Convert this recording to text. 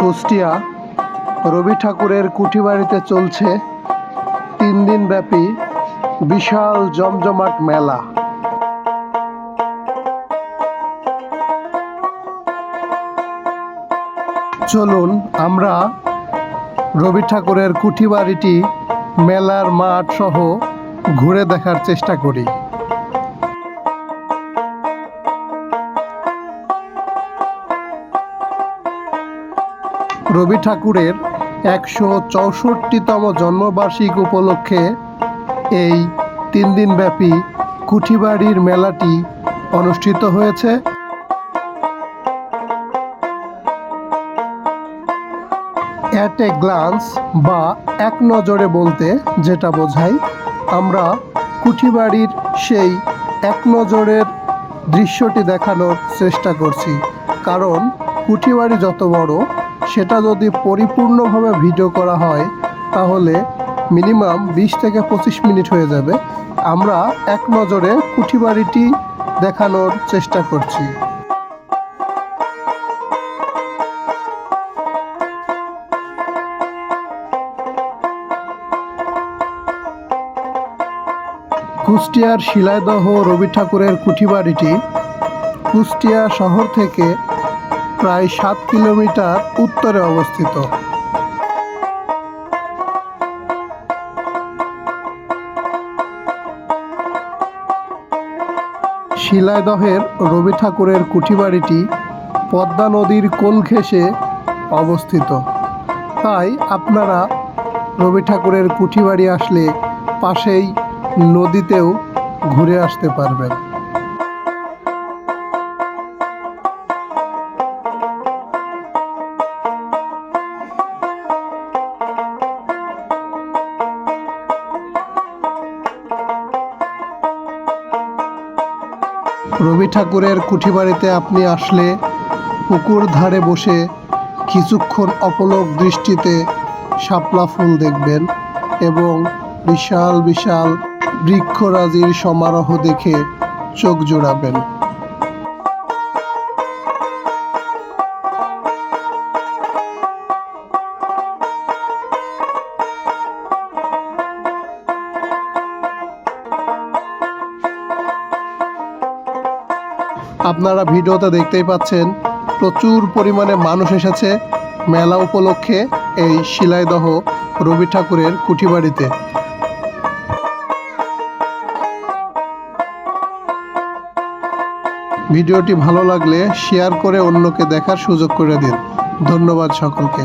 কুষ্টিয়া রবি ঠাকুরের কুঠিবাড়িতে চলছে তিন দিন ব্যাপী বিশাল জমজমাট মেলা। চলুন আমরা রবি ঠাকুরের কুঠিবাড়িটি, মেলার মাঠ সহ ঘুরে দেখার চেষ্টা করি। রবি ঠাকুরের একশো চৌষট্টিতম জন্মবার্ষিক উপলক্ষে এই তিন দিনব্যাপী কুঠিবাড়ির মেলাটি অনুষ্ঠিত হয়েছে। অ্যাট এ গ্লান্স বা এক নজরে বলতে যেটা বোঝায়, আমরা কুঠিবাড়ির সেই এক নজরের দৃশ্যটি দেখানোর চেষ্টা করছি। কারণ কুঠিবাড়ি যত বড় সেটা যদি পরিপূর্ণভাবে ভিডিও করা হয়, তাহলে মিনিমাম বিশ থেকে পঁচিশ মিনিট হয়ে যাবে। আমরা এক নজরে কুঠিবাড়িটি দেখানোর চেষ্টা করছি। কুষ্টিয়ার শিলাইদহ রবি ঠাকুরের কুঠিবাড়িটি কুষ্টিয়া শহর থেকে প্রায় সাত কিলোমিটার উত্তরে অবস্থিত। শিলাইদহের রবি ঠাকুরের কুঠিবাড়িটি পদ্মা নদীর কোল ঘেঁষে অবস্থিত। তাই আপনারা রবি ঠাকুরের কুঠিবাড়ি আসলে পাশেই নদীতেও ঘুরে আসতে পারবেন। রবি ঠাকুরের কুঠিবাড়িতে আপনি আসলে পুকুর ধারে বসে কিছুক্ষণ অপলক দৃষ্টিতে শাপলা ফুল দেখবেন এবং বিশাল বিশাল বৃক্ষরাজির সমারোহ দেখে চোখ জোড়াবেন। আপনারা ভিডিওতে দেখতেই পাচ্ছেন, প্রচুর পরিমাণে মানুষ এসেছে মেলা উপলক্ষে এই শিলাইদহ রবি ঠাকুরের কুঠিবাড়িতে। ভিডিওটি ভালো লাগলে শেয়ার করে অন্যকে দেখার সুযোগ করে দিন। ধন্যবাদ সকলকে।